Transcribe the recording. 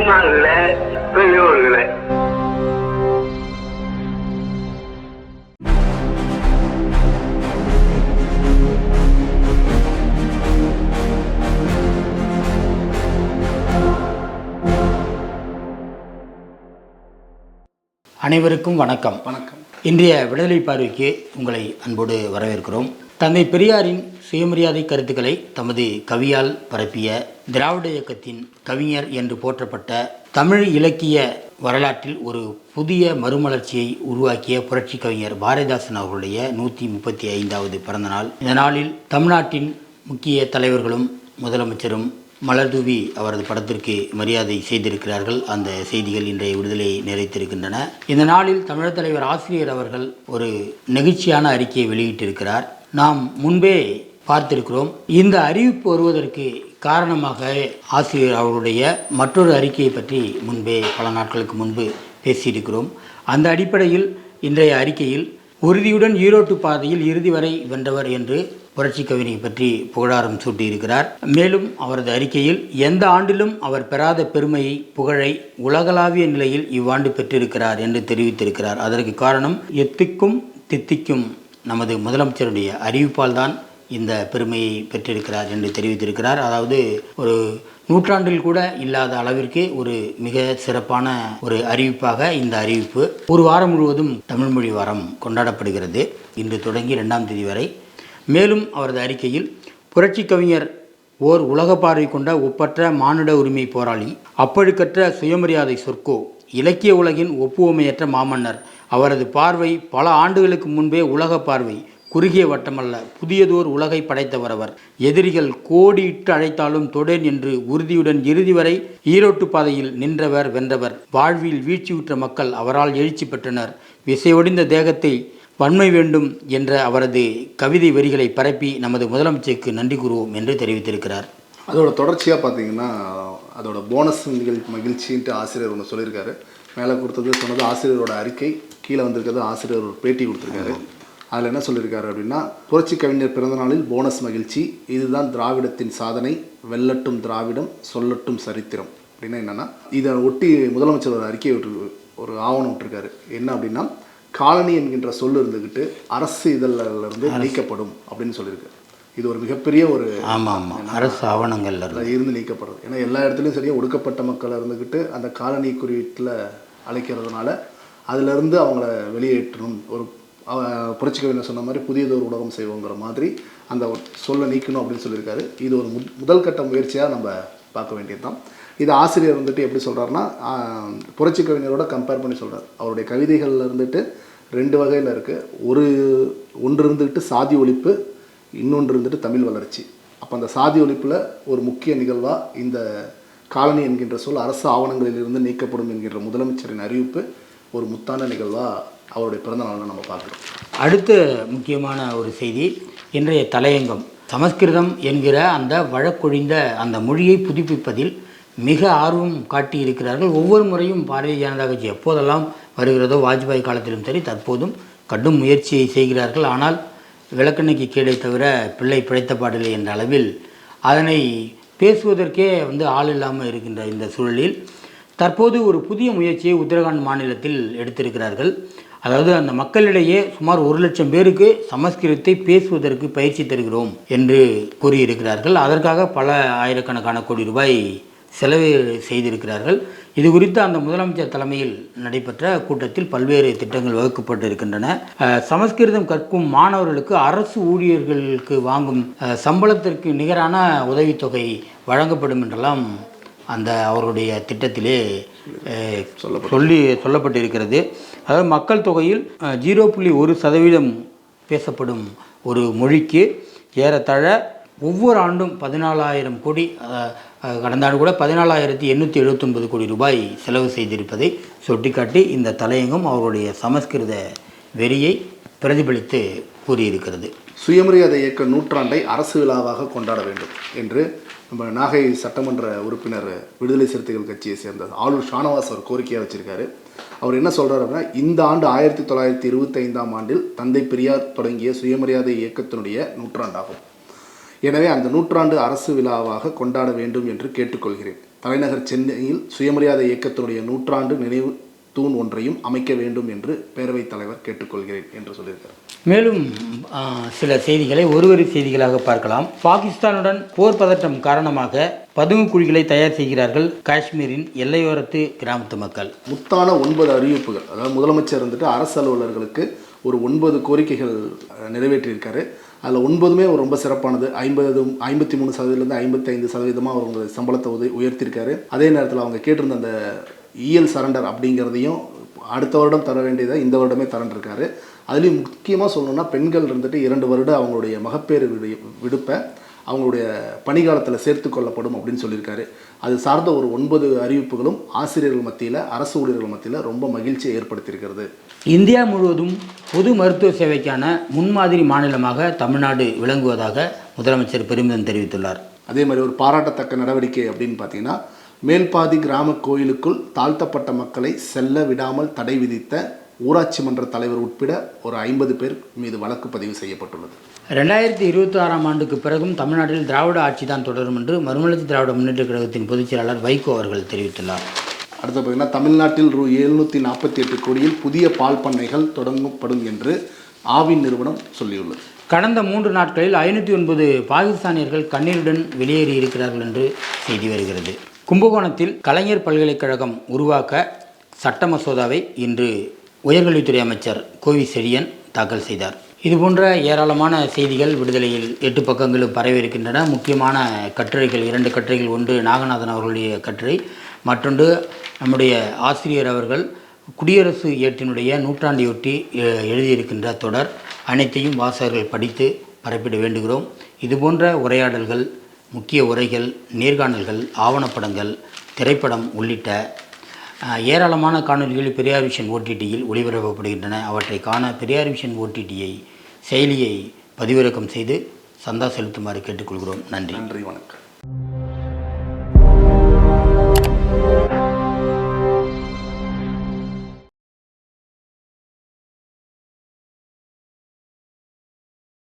தாய்மார்களே பெரியோர்களே. அனைவருக்கும் வணக்கம். வணக்கம். இன்றைய விடுதலை பார்வைக்கு உங்களை அன்போடு வரவேற்கிறோம். தந்தை பெரியாரின் சுயமரியாதை கருத்துக்களை தமது கவியால் பரப்பிய திராவிட இயக்கத்தின் கவிஞர் என்று போற்றப்பட்ட தமிழ் இலக்கிய வரலாற்றில் ஒரு புதிய மறுமலர்ச்சியை உருவாக்கிய புரட்சி கவிஞர் பாரதிதாசன் அவர்களுடைய நூற்றி முப்பத்தி ஐந்தாவது பிறந்தநாள். இந்த நாளில் தமிழ்நாட்டின் முக்கிய தலைவர்களும் முதலமைச்சரும் மலர்தூவி அவரது படத்திற்கு மரியாதை செய்திருக்கிறார்கள். அந்த செய்திகள் இன்றைய விடுதலை நிறைத்திருக்கின்றன. இந்த நாளில் தமிழர் தலைவர் ஆசிரியர் அவர்கள் ஒரு நெகிழ்ச்சியான அறிக்கையை வெளியிட்டிருக்கிறார். நாம் முன்பே பார்த்திருக்கிறோம். இந்த அறிவிப்பு வருவதற்கு காரணமாக ஆசிரியர் அவருடைய மற்றொரு அறிக்கையை பற்றி முன்பே பல நாட்களுக்கு முன்பு பேசியிருக்கிறோம். அந்த அடிப்படையில் இன்றைய அறிக்கையில் உறுதியுடன் ஈரோட்டு பாதையில் இறுதி வரை வென்றவர் என்று புரட்சி கவினை பற்றி புகழாரம் சூட்டியிருக்கிறார். மேலும் அவரது அறிக்கையில் எந்த ஆண்டிலும் அவர் பெறாத பெருமையை புகழை உலகளாவிய நிலையில் இவ்வாண்டு பெற்றிருக்கிறார் என்று தெரிவித்திருக்கிறார். அதற்கு காரணம் எத்துக்கும் தித்திக்கும் நமது முதலமைச்சருடைய அறிவிப்பால் தான் இந்த பெருமையை பெற்றிருக்கிறார் என்று தெரிவித்திருக்கிறார். அதாவது ஒரு நூற்றாண்டில் கூட இல்லாத அளவிற்கு ஒரு மிக சிறப்பான ஒரு அறிவிப்பாக இந்த அறிவிப்பு ஒரு வாரம் முழுவதும் தமிழ்மொழி வாரம் கொண்டாடப்படுகிறது. இன்று தொடங்கி ரெண்டாம் தேதி வரை. மேலும் அவரது அறிக்கையில் புரட்சி கவிஞர் ஓர் உலக பார்வை கொண்ட ஒப்பற்ற மானிட உரிமை போராளி அப்பழுக்கற்ற சுயமரியாதை சொற்கோ இலக்கிய உலகின் ஒப்புவமையற்ற மாமன்னர். அவரது பார்வை பல ஆண்டுகளுக்கு முன்பே உலக பார்வை குறுகிய வட்டமல்ல புதியதோர் உலகை படைத்தவர் அவர் எதிரிகள் கோடியிட்டு அழைத்தாலும் தொடேன் என்று உறுதியுடன் இறுதி வரை ஈரோட்டு பாதையில் நின்றவர் வென்றவர். வாழ்வில் வீழ்ச்சியுற்ற மக்கள் அவரால் எழுச்சி பெற்றனர். விசையொடிந்த தேகத்தை வன்மை வேண்டும் என்ற அவரது கவிதை வரிகளை பரப்பி நமது முதலமைச்சருக்கு நன்றி கூறுவோம் என்று தெரிவித்திருக்கிறார். அதோட தொடர்ச்சியாக பார்த்தீங்கன்னா அதோட போனஸ் நிகழ் மகிழ்ச்சின்ட்டு ஆசிரியர் ஒன்று சொல்லியிருக்காரு. மேலே கொடுத்தது சொன்னது ஆசிரியரோட அறிக்கை கீழே வந்திருக்கிறது ஆசிரியர் ஒரு பேட்டி கொடுத்துருக்காரு. அதில் என்ன சொல்லியிருக்காரு அப்படின்னா புரட்சி கவிஞர் பிறந்த நாளில் போனஸ் மகிழ்ச்சி இதுதான் திராவிடத்தின் சாதனை வெல்லட்டும் திராவிடம் சொல்லட்டும் சரித்திரம். அப்படின்னா என்னென்னா இதை ஒட்டி முதலமைச்சர் ஒரு அறிக்கை விட்டு ஒரு ஆவணம் விட்டுருக்காரு. என்ன அப்படின்னா காலனி என்கின்ற சொல் இருந்துக்கிட்டு அரசு இதழில் இருந்து நீக்கப்படும் அப்படின்னு சொல்லியிருக்கு இது ஒரு மிகப்பெரிய ஒரு ஆமாம் ஆமாம் அரசு ஆவணங்கள்ல இருந்து. இருந்து நீக்கப்படுறது. ஏன்னா எல்லா இடத்துலையும் சரியாக ஒடுக்கப்பட்ட மக்கள் இருந்துக்கிட்டு அந்த காலனி குறியீட்டில் அழைக்கிறதுனால அதிலிருந்து அவங்கள வெளியேற்றணும். ஒரு புரட்சி கவிஞர் சொன்ன மாதிரி புதியதொரு உலகம் செய்வோங்கிற மாதிரி அந்த சொல்ல நீக்கணும் அப்படின்னு சொல்லியிருக்காரு. இது ஒரு முத்- முதல் கட்ட முயற்சியாக நம்ம பார்க்க வேண்டியது தான் இது ஆசிரியர் வந்துட்டு எப்படி சொல்கிறாருன்னா புரட்சி கவிஞரோட கம்பேர் பண்ணி சொல்கிறார் அவருடைய கவிதைகள்ல இருந்துட்டு ரெண்டு வகையில் இருக்குது ஒரு ஒன்று இருந்துக்கிட்டு சாதி ஒழிப்பு இன்னொன்று இருந்துட்டு தமிழ் வளர்ச்சி. அப்போ அந்த சாதி ஒழிப்பில் ஒரு முக்கிய நிகழ்வாக இந்த காலனி என்கின்ற சொல் அரசு ஆவணங்களிலிருந்து நீக்கப்படும் என்கின்ற முதலமைச்சரின் அறிவிப்பு ஒரு முத்தான நிகழ்வாக அவருடைய பிறந்த நாளில் நம்ம பார்க்குறோம். அடுத்த முக்கியமான ஒரு செய்தி இன்றைய தலையங்கம். சமஸ்கிருதம் என்கிற அந்த வழக்கொழிந்த அந்த மொழியை புதுப்பிப்பதில் மிக ஆர்வம் காட்டியிருக்கிறார்கள். ஒவ்வொரு முறையும் பாரதிய ஜனதா கட்சி எப்போதெல்லாம் வருகிறதோ வாஜ்பாய் காலத்திலும் சரி தற்போதும் கடும் முயற்சியை செய்கிறார்கள். ஆனால் விளக்கெண்ணைக்கு கீழே தவிர பிள்ளை பிழைத்த பாடில்லை என்ற அளவில் அதனை பேசுவதற்கே வந்து ஆள் இல்லாமல் இருக்கின்ற இந்த சூழலில் தற்போது ஒரு புதிய முயற்சியை உத்தரகாண்ட் மாநிலத்தில் எடுத்திருக்கிறார்கள். அதாவது அந்த மக்களிடையே சுமார் ஒரு லட்சம் பேருக்கு சமஸ்கிருதத்தை பேசுவதற்கு பயிற்சி தருகிறோம் என்று கூறியிருக்கிறார்கள். அதற்காக பல ஆயிரக்கணக்கான கோடி ரூபாய் செலவு செய்திருக்கிறார்கள். இது குறித்து அந்த முதலமைச்சர் தலைமையில் நடைபெற்ற கூட்டத்தில் பல்வேறு திட்டங்கள் வகுக்கப்பட்டு இருக்கின்றன சமஸ்கிருதம் கற்கும் மாணவர்களுக்கு அரசு ஊழியர்களுக்கு வாங்கும் சம்பளத்திற்கு நிகரான உதவித்தொகை வழங்கப்படும் என்றெல்லாம் அந்த அவருடைய திட்டத்திலே சொல்லி சொல்லப்பட்டிருக்கிறது. அதாவது மக்கள் தொகையில் ஜீரோ புள்ளி ஒரு சதவீதம் பேசப்படும் ஒரு மொழிக்கு ஏறத்தாழ ஒவ்வொரு ஆண்டும் பதினாலாயிரம் கோடி கடந்த ஆண்டு கூட பதினாலாயிரத்தி எண்ணூற்றி எழுபத்தொன்பது கோடி ரூபாய் செலவு செய்திருப்பதை சுட்டிக்காட்டி இந்த தலையங்கம் அவருடைய சமஸ்கிருத வெறியை பிரதிபலித்து கூறியிருக்கிறது. சுயமரியாதை இயக்க நூற்றாண்டை அரசு விழாவாக கொண்டாட வேண்டும் என்று நம்ம நாகை சட்டமன்ற உறுப்பினர் விடுதலை சிறுத்தைகள் கட்சியை சேர்ந்த ஆளுநர் ஷானவாஸ் அவர் கோரிக்கையாக வச்சிருக்காரு. அவர் என்ன சொல்கிறார் அப்படின்னா இந்த ஆண்டு ஆயிரத்தி தொள்ளாயிரத்தி இருபத்தைந்தாம் ஆண்டில் தந்தை பெரியார் தொடங்கிய சுயமரியாதை இயக்கத்தினுடைய நூற்றாண்டாகும். எனவே அந்த நூற்றாண்டு அரசு விழாவாக கொண்டாட வேண்டும் என்று கேட்டுக்கொள்கிறேன். தலைநகர் சென்னையில் சுயமரியாதை இயக்கத்தினுடைய நூற்றாண்டு நினைவு தூண் ஒன்றையும் அமைக்க வேண்டும் என்று பேரவைத் தலைவர் கேட்டுக்கொள்கிறேன் என்று சொல்லியிருக்கார் மேலும் சில செய்திகளை ஒருவரி செய்திகளாக பார்க்கலாம். பாகிஸ்தானுடன் போர் பதட்டம் காரணமாக பதுங்கு குழிகளை தயார் செய்கிறார்கள் காஷ்மீரின் எல்லையோரத்து கிராமத்து மக்கள். முத்தான ஒன்பது அறிவிப்புகள் அதாவது முதலமைச்சர் வந்துட்டு அரசு அலுவலர்களுக்கு ஒரு ஒன்பது கோரிக்கைகள் நிறைவேற்றியிருக்காரு. அதில் ஒன்பதுமே அவர் ரொம்ப சிறப்பானது. ஐம்பது ஐம்பத்தி மூணு சதவீதத்துலேருந்து ஐம்பத்தைந்து சதவீதமாக சதவீதமாக அவங்க சம்பளத்தை உதவி உயர்த்தியிருக்காரு. அதே நேரத்தில் அவங்க கேட்டிருந்த அந்த இஎல் சரண்டர் அப்படிங்கிறதையும் அடுத்த வருடம் தர வேண்டியதை இந்த வருடமே தரண்டிருக்காரு அதுலேயும் முக்கியமாக சொல்லணும்னா பெண்கள் இருந்துட்டு இரண்டு வருடம் அவங்களுடைய மகப்பேறு விடு விடுப்பை அவங்களுடைய பணிகாலத்தில் சேர்த்து கொள்ளப்படும் அப்படின்னு சொல்லியிருக்காரு. அது சார்ந்த ஒரு ஒன்பது அறிவிப்புகளும் ஆசிரியர்கள் மத்தியில் அரசு ஊழியர்கள் மத்தியில் ரொம்ப மகிழ்ச்சியை ஏற்படுத்தியிருக்கிறது. இந்தியா முழுவதும் பொது மருத்துவ சேவைக்கான முன்மாதிரி மாநிலமாக தமிழ்நாடு விளங்குவதாக முதலமைச்சர் பெருமிதம் தெரிவித்துள்ளார். அதே மாதிரி ஒரு பாராட்டத்தக்க நடவடிக்கை அப்படின்னு பார்த்தீங்கன்னா மேல்பாதி கிராம கோயிலுக்குள் தாழ்த்தப்பட்ட மக்களை செல்ல விடாமல் தடை விதித்த ஊராட்சி மன்ற தலைவர் உட்பட ஒரு ஐம்பது பேர் மீது வழக்கு பதிவு செய்யப்பட்டுள்ளது. ரெண்டாயிரத்தி இருபத்தி ஆறாம் ஆண்டுக்கு பிறகும் தமிழ்நாட்டில் திராவிட ஆட்சி தான் தொடரும் என்று மறுமலர்ச்சி திராவிட முன்னேற்ற கழகத்தின் பொதுச் செயலாளர் வைகோ அவர்கள் தெரிவித்துள்ளார். அடுத்து பார்த்தீங்கன்னா தமிழ்நாட்டில் ரூ. எழுநூற்றி நாற்பத்தி எட்டு கோடியில் புதிய பால் பண்ணைகள் தொடங்கப்படும் என்று ஆவின் நிறுவனம் சொல்லியுள்ளது. கடந்த மூன்று நாட்களில் ஐநூற்றி ஒன்பது பாகிஸ்தானியர்கள் கண்ணீருடன் வெளியேறி இருக்கிறார்கள் என்று செய்தி வருகிறது. கும்பகோணத்தில் கலைஞர் பல்கலைக்கழகம் உருவாக்க சட்ட மசோதாவை இன்று உயர்கல்வித்துறை அமைச்சர் கோவி செழியன் தாக்கல் செய்தார். இதுபோன்ற ஏராளமான செய்திகள் விடுதலையில் எட்டு பக்கங்களும் பரவி இருக்கின்றன முக்கியமான கட்டுரைகள் இரண்டு கட்டுரைகள் ஒன்று நாகநாதன் அவர்களுடைய கட்டுரை மற்றொன்று நம்முடைய ஆசிரியர் அவர்கள் குடியரசு ஏட்டினுடைய நூற்றாண்டையொட்டி எ- எழுதியிருக்கின்ற தொடர். அனைத்தையும் வாசகர்கள் படித்து பரப்பிட வேண்டுகிறோம். இதுபோன்ற உரையாடல்கள் முக்கிய உரைகள் நேர்காணல்கள் ஆவணப்படங்கள் திரைப்படம் உள்ளிட்ட ஏராளமான காணொலிகள் பெரியார் விஷன் ஓடிடியில் ஒளிபரப்பப்படுகின்றன. அவற்றை காண பெரியார் விஷன் ஓடிடியை செயலியை பதிவிறக்கம் செய்து சந்தா செலுத்துமாறு கேட்டுக்கொள்கிறோம். நன்றி. நன்றி வணக்கம்.